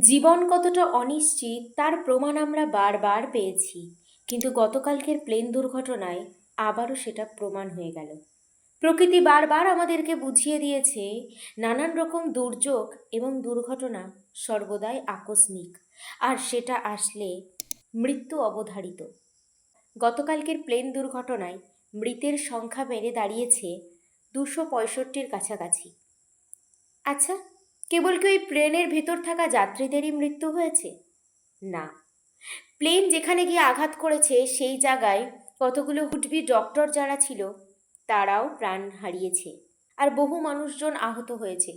জীবন কতটা অনিশ্চিত, তার প্রমাণ আমরা বারবার পেয়েছি। কিন্তু গতকালকের প্লেন দুর্ঘটনায় আবারও সেটা প্রমাণ হয়ে গেল। প্রকৃতি বারবার আমাদেরকে বুঝিয়ে দিয়েছে, নানান রকম দুর্যোগ এবং দুর্ঘটনা সর্বদাই আকস্মিক, আর সেটা আসলে মৃত্যু অবধারিত। গতকালকের প্লেন দুর্ঘটনায় মৃতের সংখ্যা বেড়ে দাঁড়িয়েছে দুশো পঁয়ষট্টির কাছাকাছি। আচ্ছা কেবল কি ওই প্লেনের ভেতর থাকা যাত্রীদেরই মৃত্যু হয়েছে? না। প্লেন যেখানে গিয়ে আঘাত করেছে, সেই জায়গায় কতগুলো হুটবি ডক্টর যারা ছিল, তারাও প্রাণ হারিয়েছে আর বহু মানুষজন আহত হয়েছে।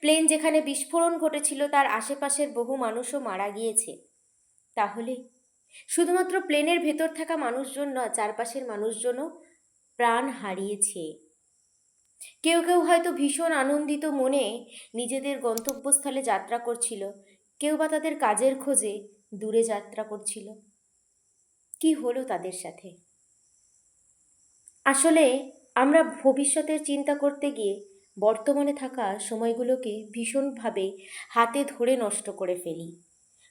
প্লেন যেখানে বিস্ফোরণ ঘটেছিল, তার আশেপাশের বহু মানুষও মারা গিয়েছে। তাহলে? শুধুমাত্র প্লেনের ভেতর থাকা মানুষজন নয়, চারপাশের মানুষজনও প্রাণ হারিয়েছে। কেউ কেউ হয়তো ভীষণ আনন্দিত মনে নিজেদের গন্তব্যস্থলে যাত্রা করছিল। কেউ বা তাদের কাজের খোঁজে দূরে যাত্রা করছিল। কি হলো তাদের সাথে? আসলে আমরা ভবিষ্যতের চিন্তা করতে গিয়ে বর্তমানে থাকা সময়গুলোকে ভীষণভাবে হাতে ধরে নষ্ট করে ফেলি।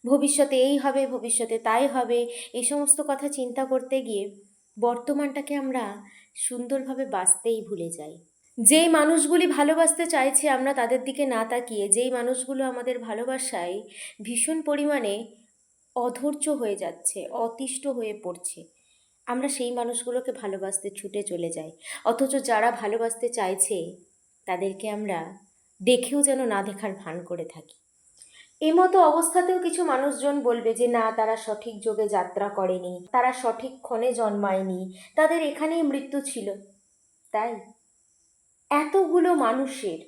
ভবিষ্যতে এই হবে, ভবিষ্যতে তাই হবে এই সমস্ত কথা চিন্তা করতে গিয়ে বর্তমানটাকে আমরা সুন্দরভাবে বাঁচতেই ভুলে যাই। যেই মানুষগুলি ভালোবাসতে চাইছে, আমরা তাদের দিকে না তাকিয়ে যেই মানুষগুলো আমাদের ভালোবাসায় ভীষণ পরিমাণে অধৈর্য হয়ে যাচ্ছে, অতিষ্ঠ হয়ে পড়ছে, আমরা সেই মানুষগুলোকে ভালোবাসতে ছুটে চলে যাই। অথচ যারা ভালোবাসতে চাইছে, তাদেরকে আমরা দেখেও যেন না দেখার ভান করে থাকি। এমতো অবস্থাতেও কিছু মানুষজন বলবে যে, না, তারা সঠিক যোগে যাত্রা করেনি, তারা সঠিক ক্ষণে জন্মায়নি, তাদের এখানেই মৃত্যু ছিল। তাই এতগুলো মানুষের,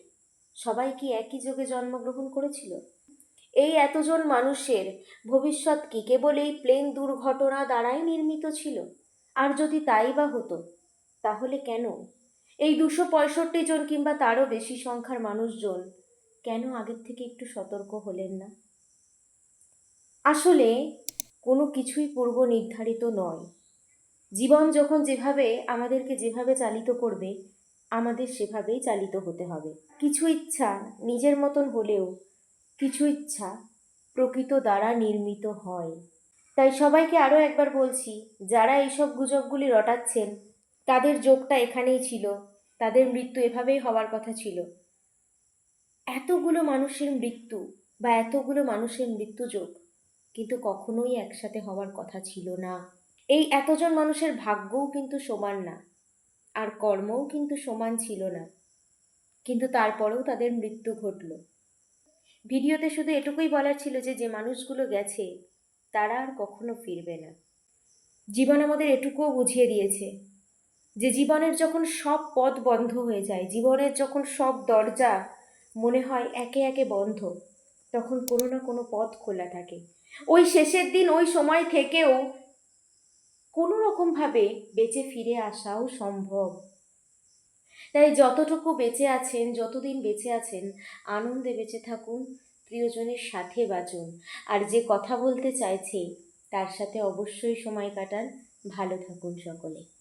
সবাই কি একই যোগে জন্মগ্রহণ করেছিল? এই এতজন মানুষের ভবিষ্যৎ কি কেবল এই প্লেন দুর্ঘটনা দ্বারাই নির্মিত ছিল? আর যদি তাই বা হতো, তাহলে কেন? এই দুশো পঁয়ষট্টি জন কিংবা তারও বেশি সংখ্যার মানুষজন কেন আগের থেকে একটু সতর্ক হলেন না? আসলে কোনো কিছুই পূর্ব নির্ধারিত নয়। জীবন যখন যেভাবে আমাদেরকে যেভাবে চালিত করবে আমাদের সেভাবেই চালিত হতে হবে। কিছু ইচ্ছা নিজের মতন হলেও কিছু ইচ্ছা প্রকৃত দ্বারা নির্মিত হয়। তাই সবাইকে আরও একবার বলছি, যারা এইসব গুজবগুলি রটাচ্ছেন, তাদের যোগটা এখানেই ছিল। তাদের মৃত্যু এভাবেই হওয়ার কথা ছিল। এতগুলো মানুষের মৃত্যু বা এতগুলো মানুষের মৃত্যু যোগ কিন্তু কখনোই একসাথে হওয়ার কথা ছিল না। এই এতজন মানুষের ভাগ্যও কিন্তু সমান না। আর কর্মও কিন্তু সমান ছিল না। কিন্তু তারপরেও তাদের মৃত্যু ঘটল। ভিডিওতে শুধু এটুকুই বলার ছিল যে যে মানুষগুলো গেছে, তারা আর কখনো ফিরবে না। জীবন আমাদের এটুকুও বুঝিয়ে দিয়েছে যে, জীবনের যখন সব পথ বন্ধ হয়ে যায়, জীবনের যখন সব দরজা মনে হয় একে একে বন্ধ, তখন কোনো না কোনো পথ খোলা থাকে। ওই শেষের দিন, ওই সময় থেকেও কোনো রকমভাবে বেঁচে ফিরে আসাও সম্ভব। তাই যতটুকু বেঁচে আছেন, যতদিন বেঁচে আছেন, আনন্দে বেঁচে থাকুন, প্রিয়জনের সাথে বাঁচুন। আর যে কথা বলতে চাইছে, তার সাথে অবশ্যই সময় কাটান। ভালো থাকুন সকলে।